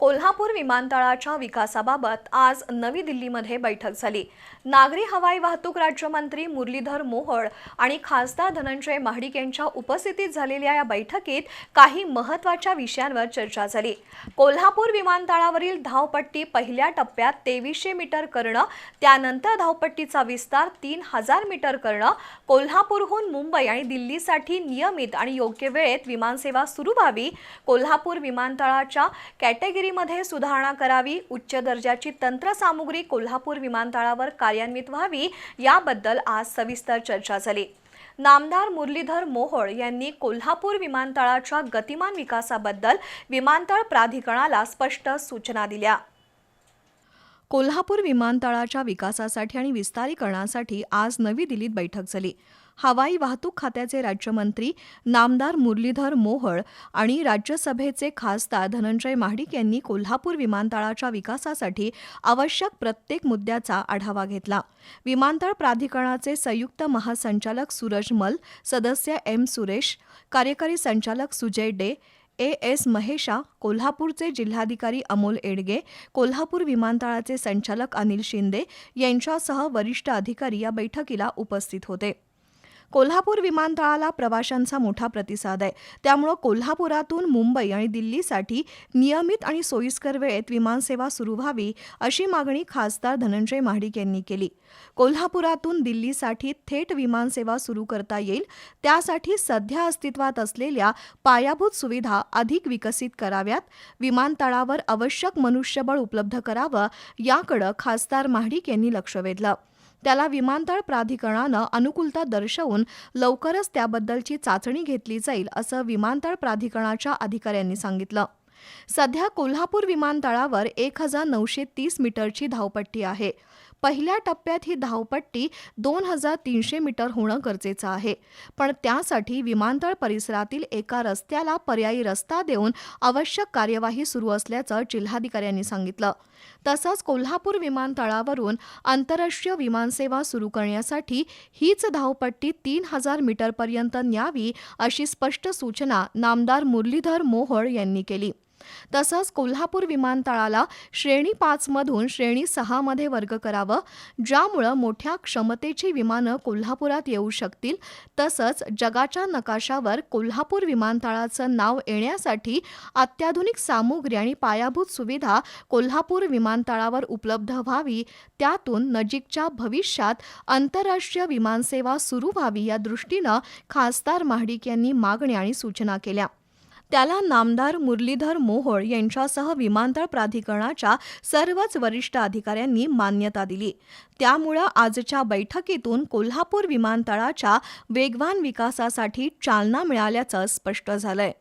कोल्हापूर विमानतळाच्या विकासाबाबत आज नवी दिल्लीमध्ये बैठक झाली. नागरी हवाई वाहतूक राज्यमंत्री मुरलीधर मोहोळ आणि खासदार धनंजय महाडिक यांच्या उपस्थितीत झालेल्या या बैठकीत काही महत्त्वाच्या विषयांवर चर्चा झाली. कोल्हापूर विमानतळावरील धावपट्टी पहिल्या टप्प्यात तेवीसशे मीटर करणं त्यानंतर धावपट्टीचा विस्तार तीन हजार मीटर करणं कोल्हापूरहून मुंबई आणि दिल्लीसाठी नियमित आणि योग्य वेळेत विमानसेवा सुरू व्हावी कोल्हापूर विमानतळाच्या कॅटेगरी कामगिरीमध्ये सुधारणा करावी उच्च दर्जाची तंत्रसामुग्री कोल्हापूर विमानतळावर कार्यान्वित व्हावी याबद्दल आज सविस्तर चर्चा झाली. नामदार मुरलीधर मोहोळ यांनी कोल्हापूर विमानतळाच्या गतिमान विकासाबद्दल विमानतळ प्राधिकरणाला स्पष्ट सूचना दिल्या. कोल्हापूर विमानतळाच्या विकासासाठी आणि विस्तारीकरणासाठी आज नवी दिल्लीत बैठक झाली. हवाई वाहतूक खात्याचे राज्यमंत्री नामदार मुरलीधर मोहळ आणि राज्यसभेचे खासदार धनंजय महाडिक यांनी कोल्हापूर विमानतळाच्या विकासासाठी आवश्यक प्रत्येक मुद्द्याचा आढावा घेतला. विमानतळ प्राधिकरणाचे संयुक्त महासंचालक सूरज मल सदस्य एम सुरेश कार्यकारी संचालक Sujay day A S Mahesha कोल्हापूरचे जिल्हाधिकारी अमोल एडगे कोल्हापूर विमानतळाचे संचालक अनिल शिंदे यांच्यासह वरिष्ठ अधिकारी या बैठकीला उपस्थित होते. कोल्हापूर विमानतळाला प्रवाशांचा मोठा प्रतिसाद आहे. त्यामुळं कोल्हापुरातून मुंबई आणि दिल्लीसाठी नियमित आणि सोयीस्कर वेळेत विमानसेवा सुरू व्हावी अशी मागणी खासदार धनंजय महाडिक यांनी केली. कोल्हापुरातून दिल्लीसाठी थेट विमानसेवा सुरू करता येईल त्यासाठी सध्या अस्तित्वात असलेल्या पायाभूत सुविधा अधिक विकसित कराव्यात विमानतळावर आवश्यक मनुष्यबळ उपलब्ध करावं याकडं खासदार महाडिक यांनी लक्ष वेधलं. त्याला विमानतळ प्राधिकरणानं अनुकूलता दर्शवून लवकरच त्याबद्दलची चाचणी घेतली जाईल असं विमानतळ प्राधिकरणाच्या अधिकाऱ्यांनी सांगितलं. सध्या कोल्हापूर विमानतळावर एक हजार नऊशे तीस मीटरची धावपट्टी आहे. पहिल्या टप्प्यात ही धावपट्टी दोन हजार तीनशे मीटर होणं गरजेचं आहे. पण त्यासाठी विमानतळ परिसरातील एका रस्त्याला पर्यायी रस्ता देऊन आवश्यक कार्यवाही सुरू असल्याचं जिल्हाधिकाऱ्यांनी सांगितलं. तसंच कोल्हापूर विमानतळावरून आंतरराष्ट्रीय विमानसेवा सुरू करण्यासाठी हीच धावपट्टी तीन हजार मीटरपर्यंत न्यावी अशी स्पष्ट सूचना नामदार मुरलीधर मोहोळ यांनी केली. तसंच कोल्हापूर विमानतळाला श्रेणी पाचमधून श्रेणी सहामध्ये वर्ग करावं ज्यामुळं मोठ्या क्षमतेची विमानं कोल्हापुरात येऊ शकतील. तसंच जगाच्या नकाशावर कोल्हापूर विमानतळाचं नाव येण्यासाठी अत्याधुनिक सामुग्री आणि पायाभूत सुविधा कोल्हापूर विमानतळावर उपलब्ध व्हावी त्यातून नजीकच्या भविष्यात आंतरराष्ट्रीय विमानसेवा सुरू व्हावी या दृष्टीनं खासदार महाडिक यांनी मागण्या आणि सूचना केल्या. त्याला नामदार मुरलीधर मोहोळ यांच्यासह विमानतळ प्राधिकरणाच्या सर्वच वरिष्ठ अधिकाऱ्यांनी मान्यता दिली. त्यामुळं आजच्या बैठकीतून कोल्हापूर विमानतळाच्या वेगवान विकासासाठी चालना मिळाल्याचं स्पष्ट झालंय.